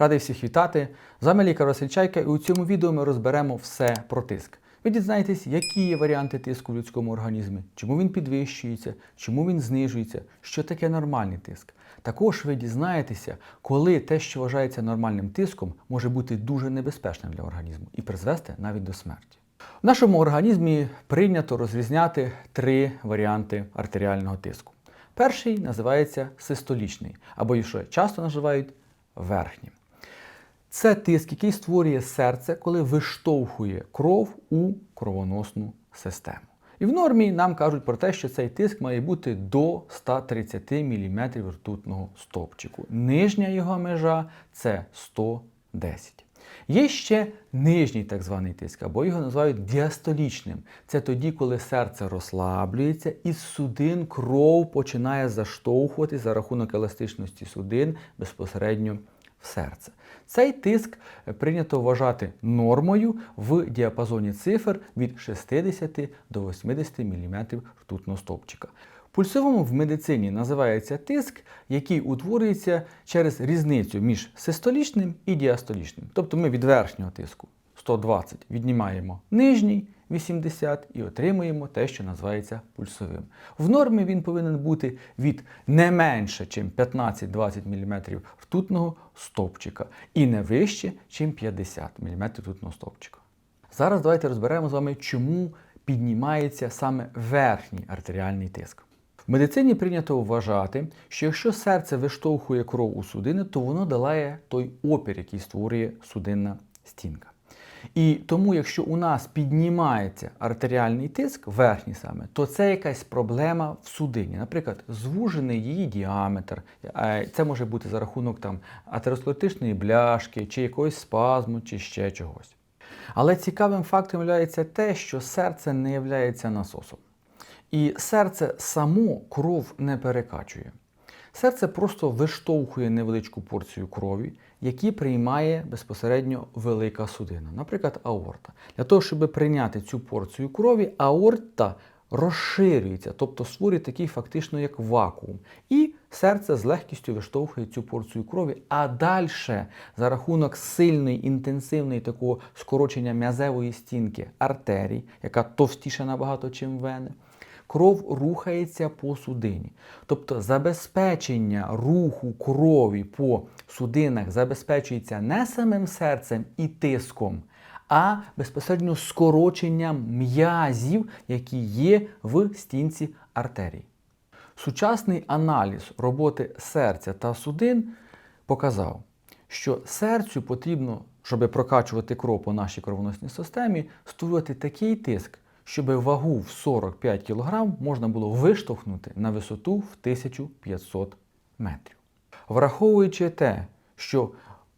Радий всіх вітати. З вами лікар Василь Чайка, і у цьому відео ми розберемо все про тиск. Ви дізнаєтесь, які є варіанти тиску в людському організмі, чому він підвищується, чому він знижується, що таке нормальний тиск. Також ви дізнаєтеся, коли те, що вважається нормальним тиском, може бути дуже небезпечним для організму і призвести навіть до смерті. В нашому організмі прийнято розрізняти три варіанти артеріального тиску. Перший називається систолічний, або ще часто називають верхнім. Це тиск, який створює серце, коли виштовхує кров у кровоносну систему. І в нормі нам кажуть про те, що цей тиск має бути до 130 мм ртутного стовпчику. Нижня його межа це 110. Є ще нижній так званий тиск, або його називають діастолічним. Це тоді, коли серце розслаблюється і з судин кров починає заштовхувати за рахунок еластичності судин безпосередньо в серце. Цей тиск прийнято вважати нормою в діапазоні цифр від 60 до 80 мм ртутного стовпчика. Пульсовому в медицині називається тиск, який утворюється через різницю між систолічним і діастолічним. Тобто ми від верхнього тиску 120 віднімаємо нижній 80 і отримуємо те, що називається пульсовим. В нормі він повинен бути від не менше, ніж 15-20 мм ртутного стовпчика і не вище, ніж 50 мм ртутного стовпчика. Зараз давайте розберемо з вами, чому піднімається саме верхній артеріальний тиск. В медицині прийнято вважати, що якщо серце виштовхує кров у судини, то воно долає той опір, який створює судинна стінка. І тому, якщо у нас піднімається артеріальний тиск, верхній саме, то це якась проблема в судині. Наприклад, звужений її діаметр. Е, Це може бути за рахунок там атеросклеротичної бляшки, чи якогось спазму, чи ще чогось. Але цікавим фактом є те, що серце не є насосом. І серце само кров не перекачує. Серце просто виштовхує невеличку порцію крові, які приймає безпосередньо велика судина, наприклад, аорта. Для того, щоб прийняти цю порцію крові, аорта розширюється, тобто створює такий фактично як вакуум. І серце з легкістю виштовхує цю порцію крові, а далі за рахунок сильної, інтенсивної такого скорочення м'язевої стінки артерій, яка товстіша набагато, чим вени кров рухається по судині. Тобто забезпечення руху крові по судинах забезпечується не самим серцем і тиском, а безпосередньо скороченням м'язів, які є в стінці артерій. Сучасний аналіз роботи серця та судин показав, що серцю потрібно, щоб прокачувати кров по нашій кровоносній системі, створювати такий тиск, щоб вагу в 45 кг можна було виштовхнути на висоту в 1500 метрів. Враховуючи те, що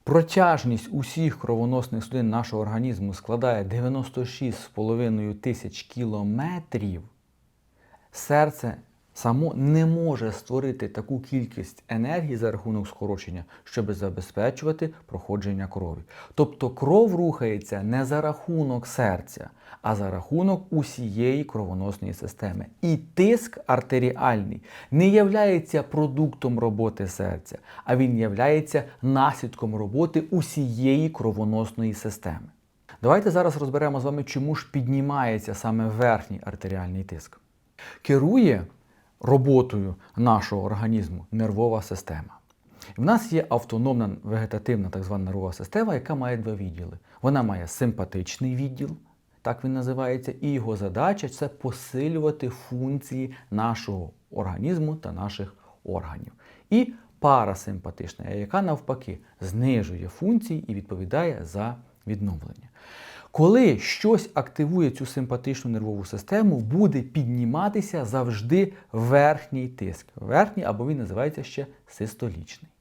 протяжність усіх кровоносних судин нашого організму складає 96,5 тисяч кілометрів, серце само не може створити таку кількість енергії за рахунок скорочення, щоб забезпечувати проходження крові. Тобто кров рухається не за рахунок серця, а за рахунок усієї кровоносної системи. І тиск артеріальний не являється продуктом роботи серця, а він являється наслідком роботи усієї кровоносної системи. Давайте зараз розберемо з вами, чому ж піднімається саме верхній артеріальний тиск. Керує роботою нашого організму нервова система. В нас є автономна вегетативна так звана нервова система, яка має два відділи. Вона має симпатичний відділ, так він називається, і його задача це посилювати функції нашого організму та наших органів. І парасимпатична, яка навпаки знижує функції і відповідає за відновлення. Коли щось активує цю симпатичну нервову систему, буде підніматися завжди верхній тиск. Верхній або він називається ще систолічний.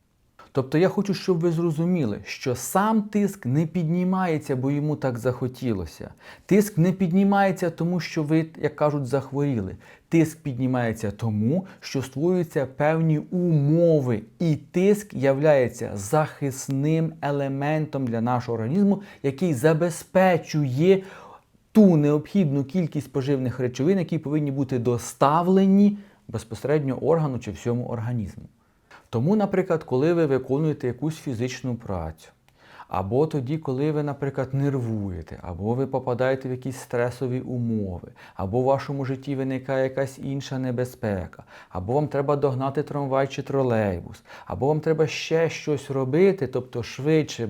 Тобто я хочу, щоб ви зрозуміли, що сам тиск не піднімається, бо йому так захотілося. Тиск не піднімається тому, що ви, як кажуть, захворіли. Тиск піднімається тому, що створюються певні умови, і тиск являється захисним елементом для нашого організму, який забезпечує ту необхідну кількість поживних речовин, які повинні бути доставлені безпосередньо органу чи всьому організму. Тому, наприклад, коли ви виконуєте якусь фізичну працю, або тоді, коли ви, наприклад, нервуєте, або ви попадаєте в якісь стресові умови, або в вашому житті виникає якась інша небезпека, або вам треба догнати трамвай чи тролейбус, або вам треба ще щось робити, тобто швидше,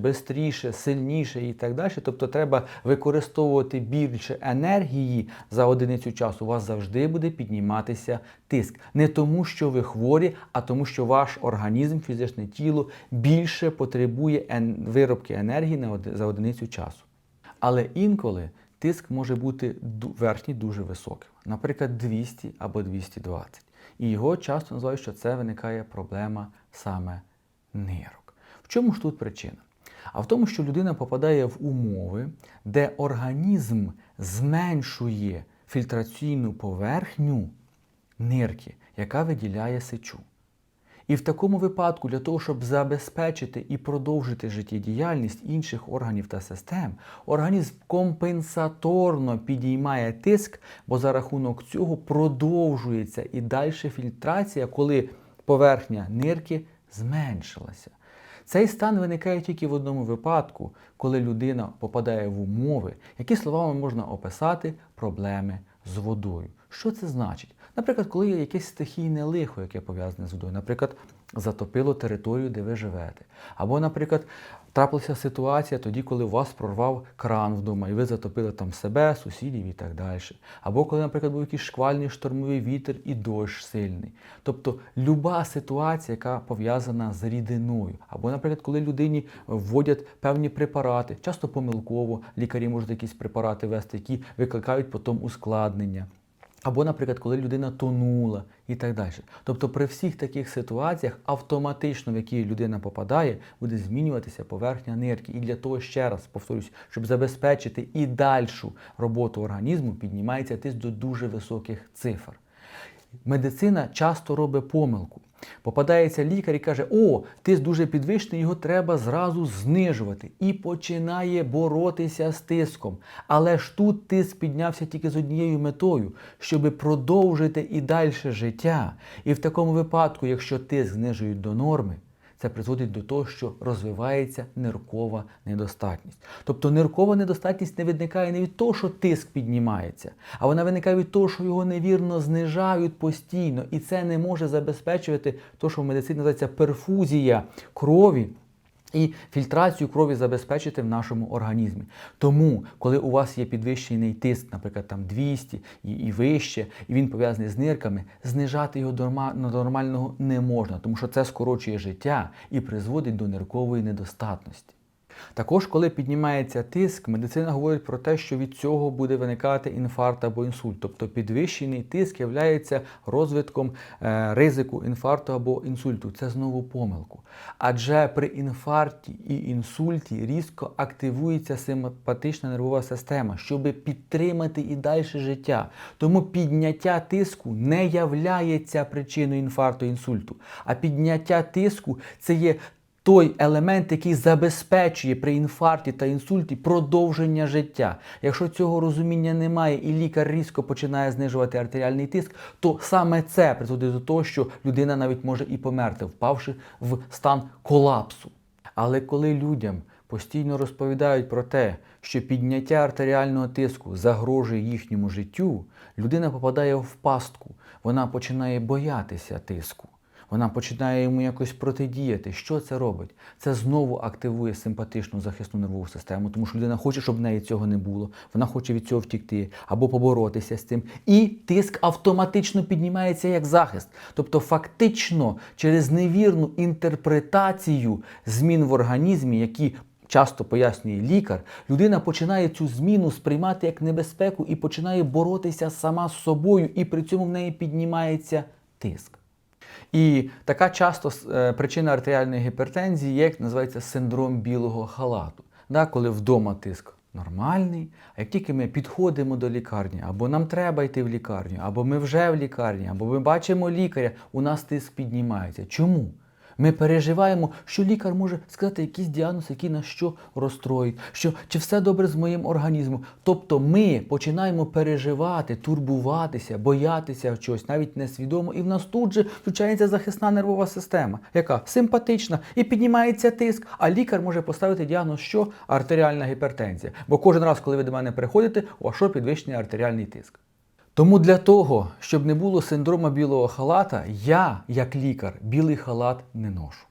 швидше, сильніше і так далі. Тобто треба використовувати більше енергії за одиницю часу, у вас завжди буде підніматися тиск. Не тому, що ви хворі, а тому, що ваш організм, фізичне тіло більше потребує ен- виробки енергії за одиницю часу. Але інколи тиск може бути верхній дуже високим, наприклад, 200 або 220. І його часто називають, що це виникає проблема саме нирок. В чому ж тут причина? А в тому, що людина попадає в умови, де організм зменшує фільтраційну поверхню нирки, яка виділяє сечу. І в такому випадку, для того, щоб забезпечити і продовжити життєдіяльність інших органів та систем, організм компенсаторно підіймає тиск, бо за рахунок цього продовжується і далі фільтрація, коли поверхня нирки зменшилася. Цей стан виникає тільки в одному випадку, коли людина попадає в умови, які словами можна описати проблеми з водою. Що це значить? Наприклад, коли є якесь стихійне лихо, яке пов'язане з водою, наприклад, затопило територію, де ви живете. Або, наприклад, трапилася ситуація тоді, коли у вас прорвав кран вдома, і ви затопили там себе, сусідів і так далі. Або коли, наприклад, був якийсь шквальний штормовий вітер і дощ сильний. Тобто люба ситуація, яка пов'язана з рідиною. Або, наприклад, коли людині вводять певні препарати, часто помилково лікарі можуть якісь препарати ввести, які викликають потім ускладнення. Або, наприклад, коли людина тонула і так далі. Тобто при всіх таких ситуаціях автоматично, в які людина попадає, буде змінюватися поверхня нирки. І для того, ще раз повторюсь, щоб забезпечити і дальшу роботу організму, піднімається тиск до дуже високих цифр. Медицина часто робить помилку. Попадається лікар і каже, о, тиск дуже підвищений, його треба зразу знижувати. І починає боротися з тиском. Але ж тут тиск піднявся тільки з однією метою, щоб продовжити і далі життя. І в такому випадку, якщо тиск знижують до норми, це призводить до того, що розвивається ниркова недостатність. Тобто ниркова недостатність не виникає не від того, що тиск піднімається, а вона виникає від того, що його невірно знижають постійно. І це не може забезпечувати те, що в медицині називається перфузія крові. І фільтрацію крові забезпечити в нашому організмі. Тому, коли у вас є підвищений тиск, наприклад, там 200 і, і вище, і він пов'язаний з нирками, знижати його до до нормального не можна, тому що це скорочує життя і призводить до ниркової недостатності. Також, коли піднімається тиск, медицина говорить про те, що від цього буде виникати інфаркт або інсульт. Тобто підвищений тиск є розвитком е, ризику інфаркту або інсульту. Це знову помилку. Адже при інфаркті і інсульті різко активується симпатична нервова система, щоб підтримати і далі життя. Тому підняття тиску не являється причиною інфаркту інсульту, а підняття тиску це є той елемент, який забезпечує при інфаркті та інсульті продовження життя. Якщо цього розуміння немає і лікар різко починає знижувати артеріальний тиск, то саме це призводить до того, що людина навіть може і померти, впавши в стан колапсу. Але коли людям постійно розповідають про те, що підняття артеріального тиску загрожує їхньому життю, людина попадає в пастку, вона починає боятися тиску. Вона починає йому якось протидіяти. Що це робить? Це знову активує симпатичну захисну нервову систему, тому що людина хоче, щоб в неї цього не було. Вона хоче від цього втікти або поборотися з цим. І тиск автоматично піднімається як захист. Тобто, фактично, через невірну інтерпретацію змін в організмі, які Часто пояснює лікар, людина починає цю зміну сприймати як небезпеку і починає боротися сама з собою, і при цьому в неї піднімається тиск. І така часто е, причина артеріальної гіпертензії є, як називається синдром білого халату. Да, коли вдома тиск нормальний, а як тільки ми підходимо до лікарні, або нам треба йти в лікарню, або ми вже в лікарні, або ми бачимо лікаря, у нас тиск піднімається. Чому? Ми переживаємо, що лікар може сказати якийсь діагноз, який нас що розстроїть, що чи все добре з моїм організмом. Тобто ми починаємо переживати, турбуватися, боятися чогось, навіть несвідомо, і в нас тут же включається захисна нервова система, яка симпатична і піднімається тиск. А лікар може поставити діагноз, що артеріальна гіпертензія. Бо кожен раз, коли ви до мене приходите, у вас підвищений артеріальний тиск. Тому для того, щоб не було синдрома білого халата, я, як лікар, білий халат не ношу.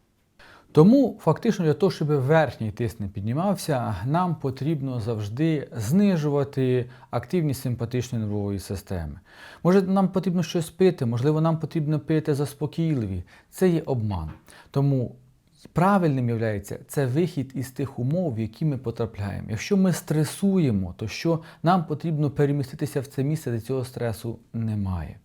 Тому фактично для того, щоб верхній тиск не піднімався, нам потрібно завжди знижувати активність симпатичної нервової системи. Може, нам потрібно щось пити, можливо, нам потрібно пити заспокійливі. Це є обман. Тому правильним є це вихід із тих умов, в які ми потрапляємо. Якщо ми стресуємо, то що нам потрібно переміститися в це місце, де цього стресу немає.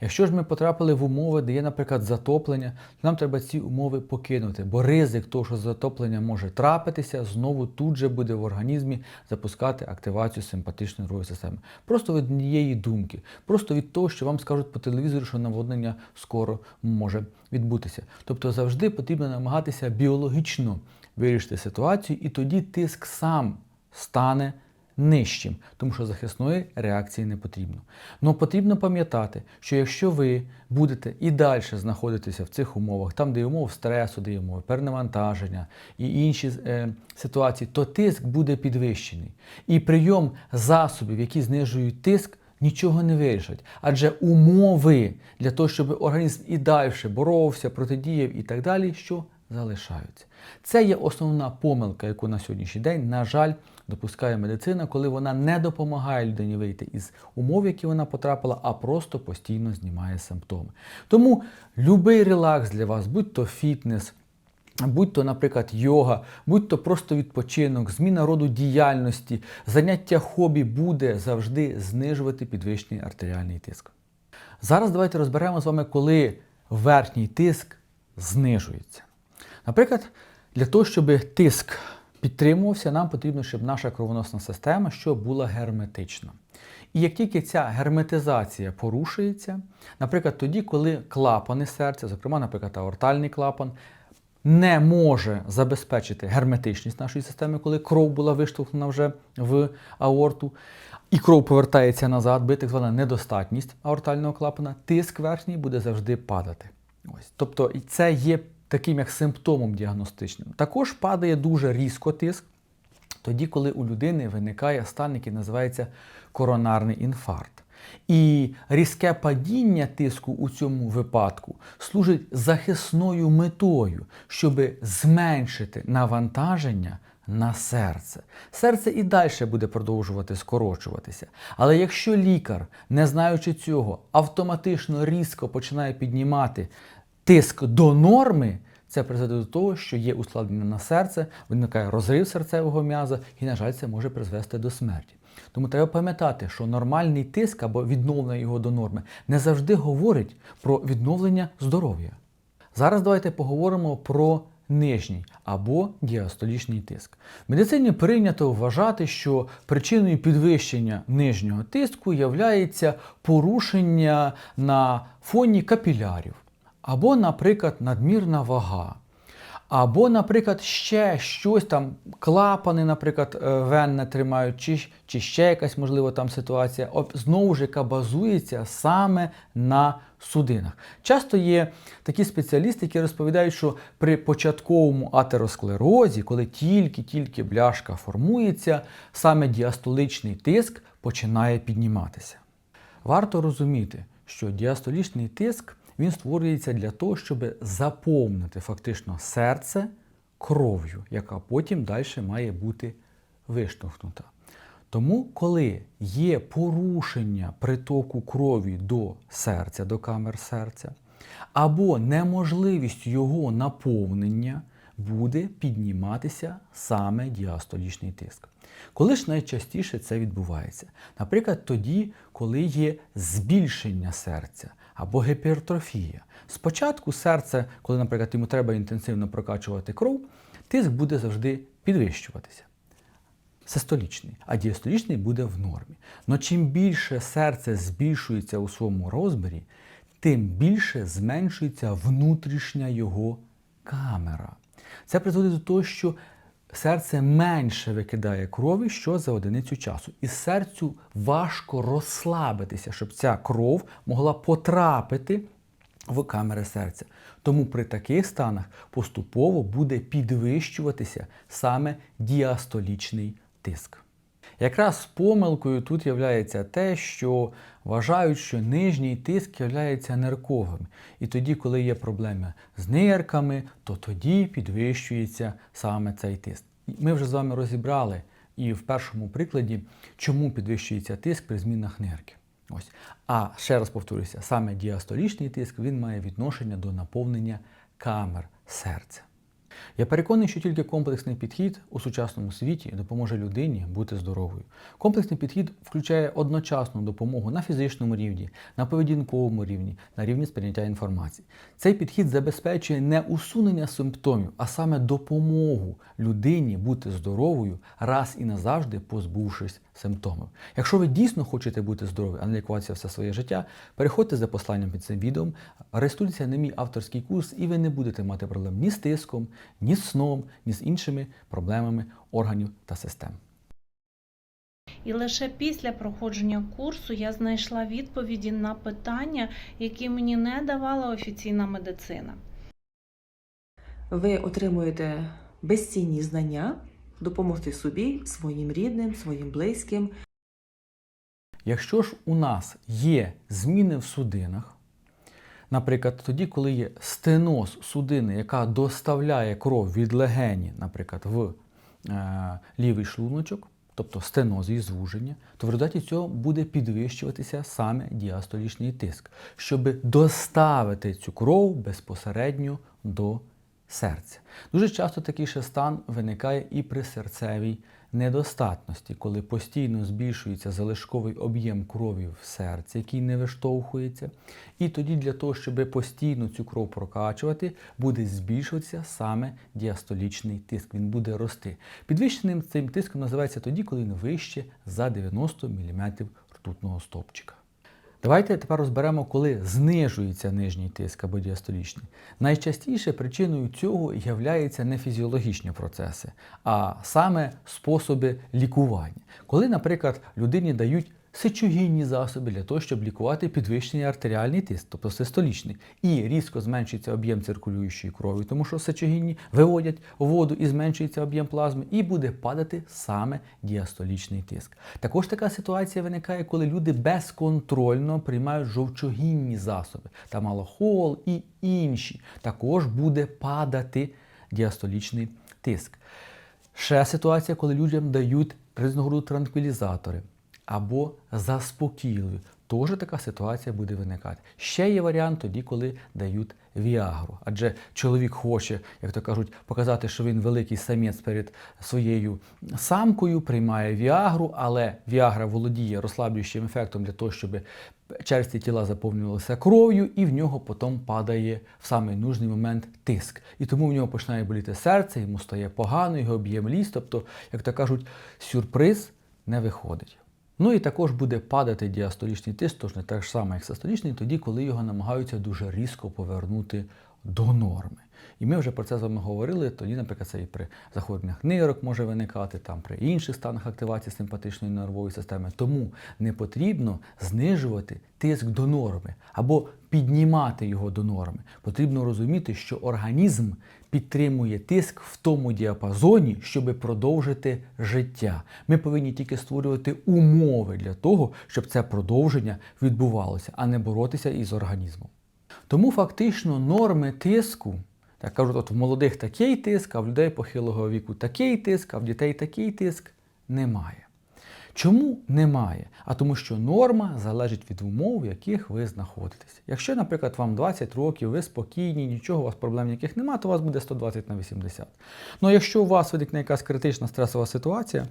Якщо ж ми потрапили в умови, де є, наприклад, затоплення, то нам треба ці умови покинути, бо ризик того, що затоплення може трапитися, знову тут же буде в організмі запускати активацію симпатичної нервової системи. Просто від однієї думки, просто від того, що вам скажуть по телевізору, що наводнення скоро може відбутися. Тобто завжди потрібно намагатися біологічно вирішити ситуацію, і тоді тиск сам стане нижчим, тому що захисної реакції не потрібно. Но потрібно пам'ятати, що якщо ви будете і далі знаходитися в цих умовах, там, де є умови стресу, де є умови перенавантаження і інші е, ситуації, то тиск буде підвищений. І прийом засобів, які знижують тиск, нічого не вирішать. Адже умови для того, щоб організм і далі боровся, протидіяв і так далі, що залишаються. Це є основна помилка, яку на сьогоднішній день, на жаль, допускає медицина, коли вона не допомагає людині вийти із умов, які вона потрапила, а просто постійно знімає симптоми. Тому будь-який релакс для вас, будь то фітнес. Будь то, наприклад, йога, будь то просто відпочинок, зміна роду діяльності, заняття хобі буде завжди знижувати підвищений артеріальний тиск. Зараз давайте розберемо з вами, коли верхній тиск знижується. Наприклад, для того, щоб тиск підтримувався, нам потрібно, щоб наша кровоносна система що була герметична. І як тільки ця герметизація порушується, наприклад, тоді, коли клапани серця, зокрема, наприклад, аортальний клапан, не може забезпечити герметичність нашої системи, коли кров була виштовхнена вже в аорту, і кров повертається назад, би так звана недостатність аортального клапана, тиск верхній буде завжди падати. Ось. Тобто це є таким як симптомом діагностичним. Також падає дуже різко тиск, тоді, коли у людини виникає стан, який називається коронарний інфаркт. І різке падіння тиску у цьому випадку служить захисною метою, щоб зменшити навантаження на серце. Серце і далі буде продовжувати скорочуватися. Але якщо лікар, не знаючи цього, автоматично різко починає піднімати тиск до норми, це призведе до того, що є ускладнення на серце, виникає розрив серцевого м'яза, і, на жаль, це може призвести до смерті. Тому треба пам'ятати, що нормальний тиск або відновлення його до норми не завжди говорить про відновлення здоров'я. Зараз давайте поговоримо про нижній або діастолічний тиск. В медицині прийнято вважати, що причиною підвищення нижнього тиску є порушення на фоні капілярів. Або, наприклад, надмірна вага. Або, наприклад, ще щось там, клапани, наприклад, е, венне тримають, чи, чи ще якась, можливо, там ситуація, знову ж яка базується саме на судинах. Часто є такі спеціалісти, які розповідають, що при початковому атеросклерозі, коли тільки-тільки бляшка формується, саме діастоличний тиск починає підніматися. Варто розуміти, що діастолічний тиск він створюється для того, щоб заповнити фактично серце кров'ю, яка потім далі має бути виштовхнута. Тому, коли є порушення притоку крові до серця, до камер серця, або неможливість його наповнення, буде підніматися саме діастолічний тиск. Коли ж найчастіше це відбувається? Наприклад, тоді, коли є збільшення серця або гіпертрофія. Спочатку серце, коли, наприклад, йому треба інтенсивно прокачувати кров, тиск буде завжди підвищуватися. Систолічний, а діастолічний буде в нормі. Но чим більше серце збільшується у своєму розмірі, тим більше зменшується внутрішня його камера. Це призводить до того, що серце менше викидає крові, що за одиницю часу. І серцю важко розслабитися, щоб ця кров могла потрапити в камери серця. Тому при таких станах поступово буде підвищуватися саме діастолічний тиск. Якраз помилкою тут є те, що вважають, що нижній тиск є нирковим. І тоді, коли є проблеми з нирками, то тоді підвищується саме цей тиск. Ми вже з вами розібрали і в першому прикладі, чому підвищується тиск при змінах нирки. Ось. А ще раз повторюся, саме діастолічний тиск він має відношення до наповнення камер серця. Я переконаний, що тільки комплексний підхід у сучасному світі допоможе людині бути здоровою. Комплексний підхід включає одночасну допомогу на фізичному рівні, на поведінковому рівні, на рівні сприйняття інформації. Цей підхід забезпечує не усунення симптомів, а саме допомогу людині бути здоровою раз і назавжди позбувшись симптомів. Якщо ви дійсно хочете бути здорові, а не лікуватися все своє життя, переходьте за посланням під цим відео, реєструйтеся на мій авторський курс, і ви не будете мати проблем ні з тиском, ні з сном, ні з іншими проблемами органів та систем. І лише після проходження курсу я знайшла відповіді на питання, які мені не давала офіційна медицина. Ви отримуєте безцінні знання, допомогти собі, своїм рідним, своїм близьким. Якщо ж у нас є зміни в судинах, наприклад, тоді, коли є стеноз судини, яка доставляє кров від легені, наприклад, в е, лівий шлуночок, тобто стеноз і звуження, то в результаті цього буде підвищуватися саме діастолічний тиск, щоб доставити цю кров безпосередньо до серця. Дуже часто такий ще стан виникає і при серцевій недостатності, коли постійно збільшується залишковий об'єм крові в серці, який не виштовхується. І тоді для того, щоб постійно цю кров прокачувати, буде збільшуватися саме діастолічний тиск. Він буде рости. Підвищеним цим тиском називається тоді, коли він вище за 90 мм ртутного стовпчика. Давайте тепер розберемо, коли знижується нижній тиск або діастолічний. Найчастіше причиною цього являються не фізіологічні процеси, а саме способи лікування. Коли, наприклад, людині дають сечогінні засоби для того, щоб лікувати підвищений артеріальний тиск, тобто систолічний, і різко зменшується об'єм циркулюючої крові, тому що сечогінні виводять воду і зменшується об'єм плазми, і буде падати саме діастолічний тиск. Також така ситуація виникає, коли люди безконтрольно приймають жовчогінні засоби, там алохол і інші. Також буде падати діастолічний тиск. Ще ситуація, коли людям дають різного роду транквілізатори або заспокійливі. Теж така ситуація буде виникати. Ще є варіант тоді, коли дають віагру. Адже чоловік хоче, як то кажуть, показати, що він великий самець перед своєю самкою, приймає віагру, але віагра володіє розслаблюючим ефектом для того, щоб черсті тіла заповнювалися кров'ю, і в нього потім падає в самий нужний момент тиск. І тому в нього починає боліти серце, йому стає погано, його об'єм ліс. Тобто, як то кажуть, сюрприз не виходить. Ну і також буде падати діастолічний тиск, тож не так само, як систолічний, тоді, коли його намагаються дуже різко повернути до норми. І ми вже про це з вами говорили. Тоді, наприклад, це і при захворюваннях нирок може виникати, там при інших станах активації симпатичної нервової системи. Тому не потрібно знижувати тиск до норми або піднімати його до норми. Потрібно розуміти, що організм підтримує тиск в тому діапазоні, щоб продовжити життя. Ми повинні тільки створювати умови для того, щоб це продовження відбувалося, а не боротися із організмом. Тому фактично норми тиску, як кажуть, от в молодих такий тиск, а в людей похилого віку такий тиск, а в дітей такий тиск немає. Чому немає? А тому, що норма залежить від умов, в яких ви знаходитесь. Якщо, наприклад, вам 20 років, ви спокійні, нічого у вас проблем ніяких немає, то у вас буде 120 на 80. Ну а якщо у вас виникне якась критична стресова ситуація,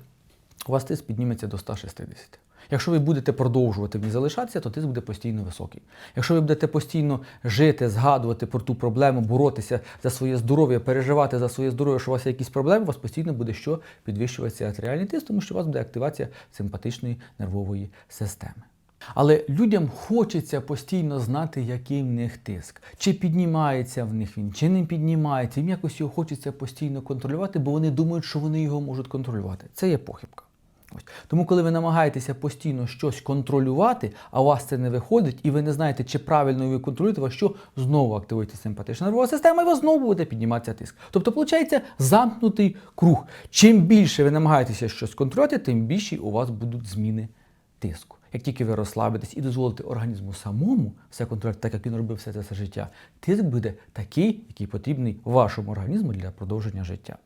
у вас тиск підніметься до 160. Якщо ви будете продовжувати в ній залишатися, то тиск буде постійно високий. Якщо ви будете постійно жити, згадувати про ту проблему, боротися за своє здоров'я, переживати за своє здоров'я, що у вас є якісь проблеми, у вас постійно буде що підвищуватися артеріальний тиск, тому що у вас буде активація симпатичної нервової системи. Але людям хочеться постійно знати, який в них тиск. Чи піднімається в них він, чи не піднімається. Їм якось його хочеться постійно контролювати, бо вони думають, що вони його можуть контролювати. Це є похибка. Тому, коли ви намагаєтеся постійно щось контролювати, а у вас це не виходить, і ви не знаєте, чи правильно ви контролюєте, вас що знову активується симпатична нервова система, і у вас знову буде підніматися тиск. Тобто, виходить, замкнутий круг. Чим більше ви намагаєтеся щось контролювати, тим більші у вас будуть зміни тиску. Як тільки ви розслабитесь і дозволите організму самому все контролювати, так як він робив все це все життя, тиск буде такий, який потрібний вашому організму для продовження життя.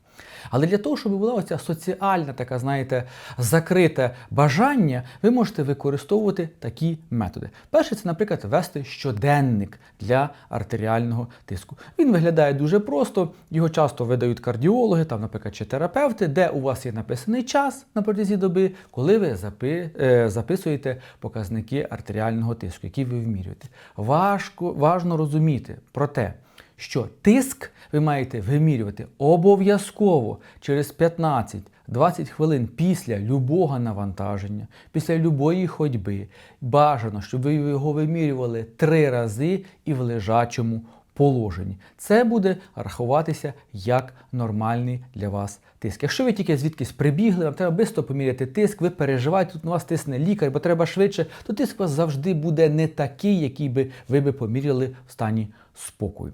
Але для того, щоб була оця соціальна, така, знаєте, закрите бажання, ви можете використовувати такі методи. Перше, це, наприклад, вести щоденник для артеріального тиску. Він виглядає дуже просто, його часто видають кардіологи, там, наприклад, чи терапевти, де у вас є написаний час на протязі доби, коли ви запи, е, записуєте показники артеріального тиску, які ви вимірюєте. Важко, важно розуміти про те, що тиск ви маєте вимірювати обов'язково через 15-20 хвилин після любого навантаження, після любої ходьби. Бажано, щоб ви його вимірювали три рази і в лежачому положенні. Це буде рахуватися як нормальний для вас тиск. Якщо ви тільки звідкись прибігли, вам треба швидко поміряти тиск, ви переживаєте, тут на вас тисне лікар, бо треба швидше, то тиск у вас завжди буде не такий, який би ви би поміряли в стані спокою.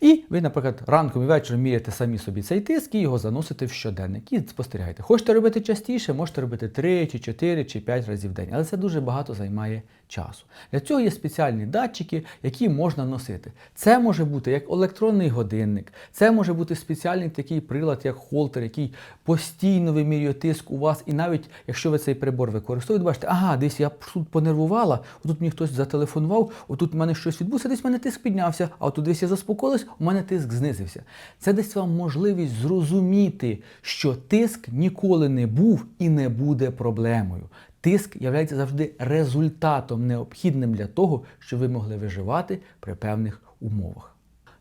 І ви, наприклад, ранком і вечором міряєте самі собі цей тиск і його заносите в щоденник і спостерігаєте. Хочете робити частіше, можете робити 3, чи 4, чи 5 разів в день, але це дуже багато займає часу. Для цього є спеціальні датчики, які можна носити. Це може бути як електронний годинник, це може бути спеціальний такий прилад, як холтер, який постійно вимірює тиск у вас. І навіть якщо ви цей прибор використовуєте, бачите, ага, десь я тут понервувала, отут мені хтось зателефонував, отут в мене щось відбулося, десь в мене тиск піднявся, а отут десь я заспокоїлась, у мене тиск знизився. Це дасть вам можливість зрозуміти, що тиск ніколи не був і не буде проблемою. Тиск є завжди результатом необхідним для того, щоб ви могли виживати при певних умовах.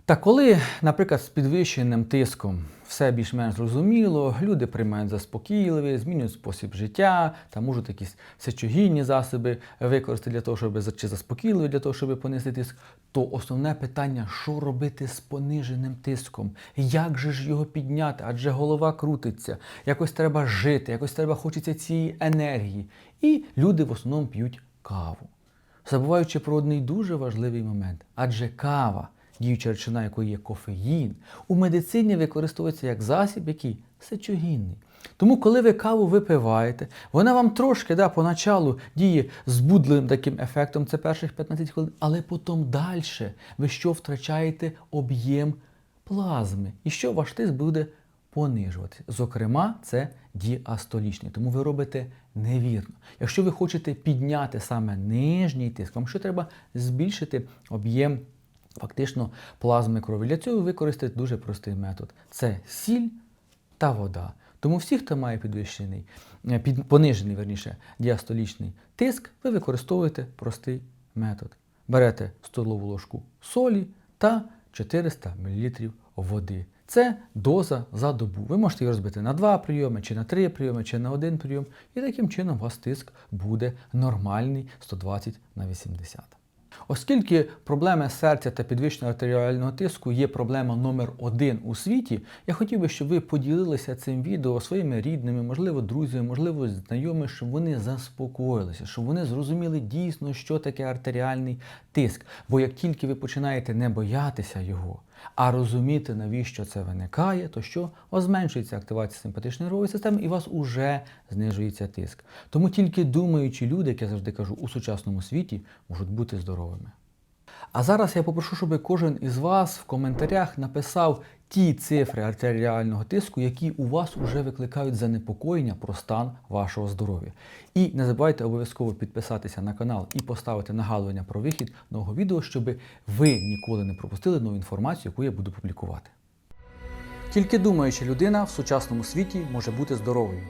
Та коли, наприклад, з підвищеним тиском все більш-менш зрозуміло, люди приймають заспокійливі, змінюють спосіб життя, та можуть якісь сечогінні засоби використати для того, щоб чи заспокійливі, для того, щоб понести тиск, то основне питання, що робити з пониженим тиском? Як же ж його підняти? Адже голова крутиться, якось треба жити, якось треба хочеться цієї енергії. І люди в основному п'ють каву забуваючи про один дуже важливий момент. Адже кава, діюча речовина, якої є кофеїн, у медицині використовується як засіб, який сечогінний. Тому, коли ви каву випиваєте, вона вам трошки да, поначалу діє збудливим таким ефектом, це перших 15 хвилин, але потім далі ви що втрачаєте об'єм плазми. І що ваш тиск буде понижуватися. Зокрема, це діастолічний, тому ви робите невірно. Якщо ви хочете підняти саме нижній тиск, вам що треба збільшити об'єм фактично плазми крові. Для цього ви використаєте дуже простий метод: це сіль та вода. Тому всі, хто має підвищений, е, під, понижений верніше, діастолічний тиск, ви використовуєте простий метод. Берете столову ложку солі та 400 мл води. Це доза за добу. Ви можете її розбити на два прийоми, чи на три прийоми, чи на один прийом. І таким чином у вас тиск буде нормальний 120 на 80. Оскільки проблеми серця та підвищеного артеріального тиску є проблема номер один у світі, я хотів би, щоб ви поділилися цим відео своїми рідними, можливо, друзями, можливо, знайомими, щоб вони заспокоїлися, щоб вони зрозуміли дійсно, що таке артеріальний тиск. Бо як тільки ви починаєте не боятися його, а розуміти, навіщо це виникає, то що зменшується активація симпатичної нервової системи і у вас уже знижується тиск. Тому тільки думаючі люди, як я завжди кажу, у сучасному світі можуть бути здоровими. А зараз я попрошу, щоб кожен із вас в коментарях написав ті цифри артеріального тиску, які у вас вже викликають занепокоєння про стан вашого здоров'я. І не забувайте обов'язково підписатися на канал і поставити нагадування про вихід нового відео, щоб ви ніколи не пропустили нову інформацію, яку я буду публікувати. Тільки думаюча людина в сучасному світі може бути здоровою.